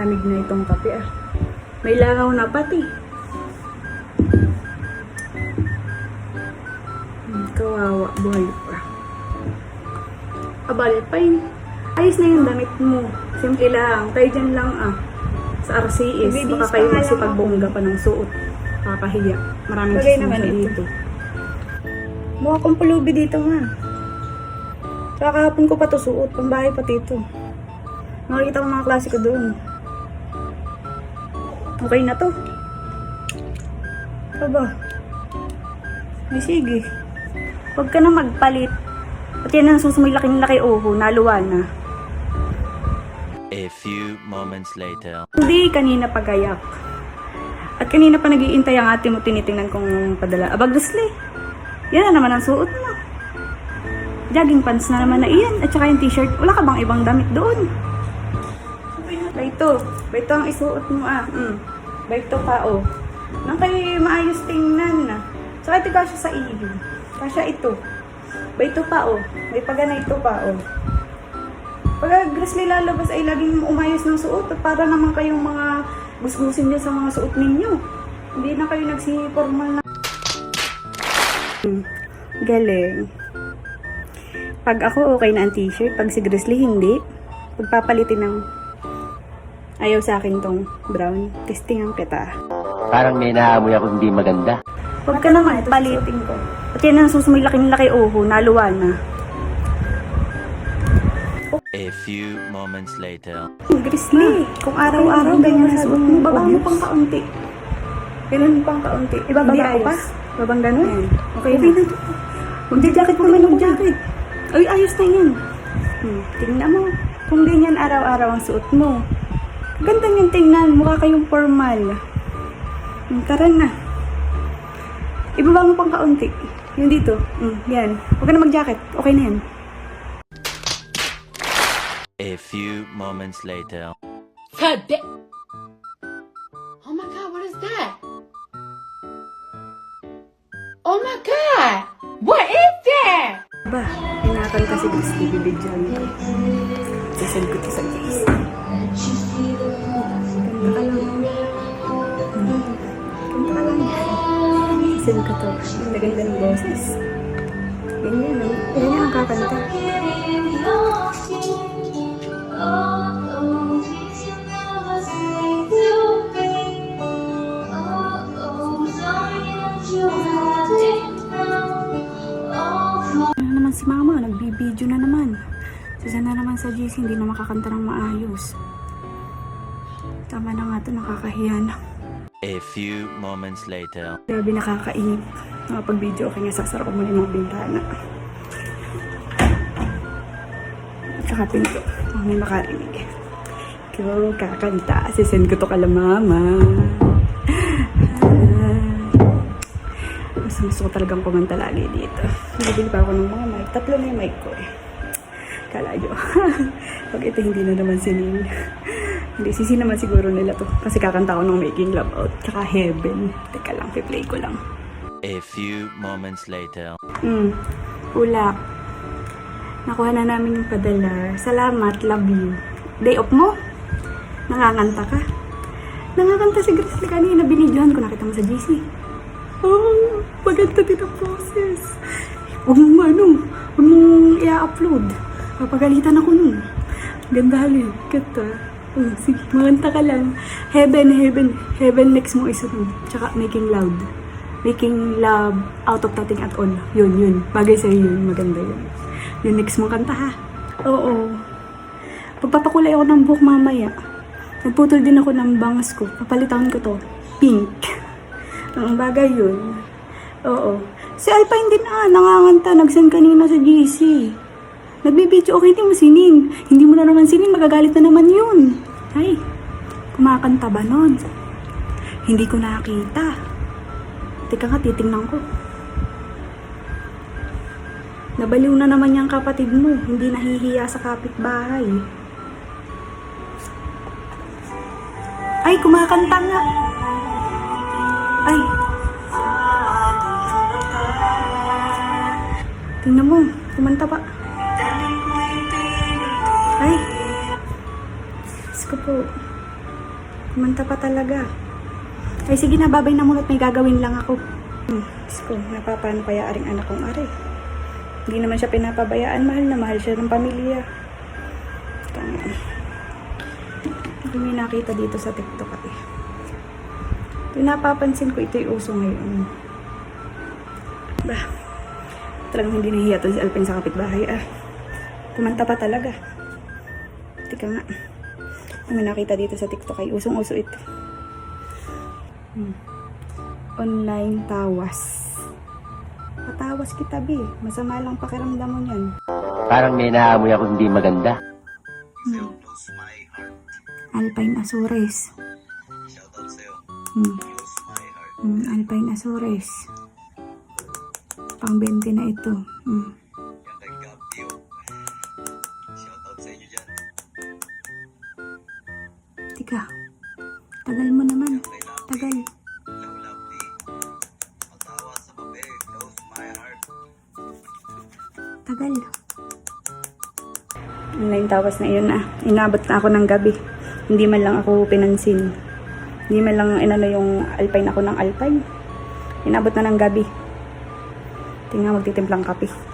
Malamig na itong kape ah. May langaw na pati. Hmm, kawawa, buhay pa. Abali, fine. Ayos na yung damit mo. Simple lang. Tayo dyan lang ah. Sa RCS, Bibihis baka kayo nga lang magsipagbongga pa ng suot. Kakahiya. Maraming chismosa naman ito. dito. Mukha kong pulubi dito nga. Kahapon ko pa to suot. Pambahay pati ito. Nakikita ko mga klase ko doon. Okay na to. Aba. Ay, sige. Huwag ka na magpalit. At yan ang susumay laking laki oho, naluwa na. A few moments later. Hindi, kanina pagayak. At kanina pa nag-iintay ang ate mo, tinitingnan kong padala. Aba, Gusli. Yan na naman ang suot mo. Jogging pants na naman na iyan. At saka yung t-shirt. Wala ka bang ibang damit doon? Ito. Ito ang isuot mo ah. Mm. Ba ito pa oh. Nang kayo maayos tingnan na. Saka ito kasya sa iyo. Kasya ito. Ba ito pa oh. May pagana ito pa oh. Pag Grizzly lalabas ay laging umayos ng suot para naman kayong mga gusgusin niyo sa mga suot ninyo. Hindi na kayo nagsiformal na. Hmm, Galing. Pag ako okay na ang t-shirt, pag si Grizzly hindi, pagpapalitin ng ayaw sa akin tong brown. Testingan kita. Parang may naamoy ako hindi maganda. Huwag ka naman palitin ko. At yan ang susumay laking laki oho, naluwa na. A few moments later. Grizzly, kung araw-araw ganyan na suot mo, baba mo pang kaunti. Ganun pang kaunti. Ibababa ko pa? Babang ganun? Okay, Okay na. Magja-jacket mo naman mag-jacket. Ay, ayos na yan. Hmm, tingnan mo. Kung ganyan araw-araw ang suot mo. Ganda niyang tingnan. Mukha kayong formal. Hmm, tara na. Ibaba mo pang kaunti. Yung dito. Hmm, yan. Huwag ka na mag-jacket. Okay na yan. A few moments later. God Oh my god, what is that? Oh my god! What is that? Ba, ingatan kasi Grizzly, bibidyan ko. Sasend ko sa case. Ganda ka to. Ganda ganda ng boses. Ganyan, oh. ganyan ang kakanta. Ano naman si mama, nagbibideo na naman. Sisa na naman sa GC, hindi na makakanta ng maayos. Tama na nga to, nakakahiya na. A few moments later. Grabe nakakainip. Nakapag-video okay nga, sasara ko muna yung mga bintana. Tsaka pinto. Oh, may makarinig. Ikaw kakanta. Sisend ko to kala mama. Mas gusto ko talagang kumanta lagi dito. Nabili pa ako ng mga mic. Tatlo na yung mic ko eh. Kala nyo. Pag ito hindi na naman sinin. hindi, sisi naman siguro nila to. Kasi kakanta ko ng Making Love Out. Tsaka Heaven. Teka lang, play ko lang. A few moments later. Hmm. Ulap. Nakuha na namin yung padala. Salamat, love you. Day off mo? Nanganganta ka? Nanganganta si Grizzly kanina. Binidyohan ko. Nakita mo sa GC. Oh, maganda din ang process. Huwag mong ano, huwag mong i-upload. Papagalitan ako nun. Ganda halin. Ganda. Oh, sige, maganta ka lang. Heaven, heaven, heaven next mo isunod. Tsaka making loud. Making love out of nothing at all. Yun, yun. Bagay sa'yo yun. Maganda yun. Yung next mo kanta ha. Oo. Pagpapakulay ako ng buhok mamaya. Nagputol din ako ng bangas ko. Papalitan ko to. Pink. Ang bagay yun. Oo. Si Alpine din ah, nanganganta. Nag-send kanina sa GC. Nagbibidyo, okay di mo sinin. Hindi mo na naman sinin, magagalit na naman yun. Ay, kumakanta ba nun? Hindi ko nakita. Teka nga, titingnan ko. Nabaliw na naman yung kapatid mo. Hindi nahihiya sa kapitbahay. Ay, kumakanta nga. Ay. Tingnan mo, kumanta pa. Ay. Diyos po. Kumanta pa talaga. Ay sige na, babay na muna at may gagawin lang ako. Hmm, Diyos ko, napapano kaya aring anak kong ari. Hindi naman siya pinapabayaan. Mahal na mahal siya ng pamilya. Tanga. Hindi may nakita dito sa TikTok eh. Pinapapansin ko ito'y uso ngayon. Bah, talagang hindi nahiya to si Alpin sa kapitbahay ah. Kumanta pa talaga. Tika nga. May nakita dito sa TikTok ay usong-uso ito. Hmm. Online tawas. Patawas kita, B. Masama lang pakiramdam mo niyan. Parang may naamoy ako hindi maganda. Alpine Azores. Hmm. Hmm, Alpine Azores. Pang 20 na ito. Hmm. Tika. Tagal mo naman. Tagal. Tagal. Online tawas na yun ah. Inabot na ako ng gabi. Hindi man lang ako pinansin. Hindi man lang inano yung alpine ako ng alpine. Inabot na ng gabi. Tingnan magtitimplang kape.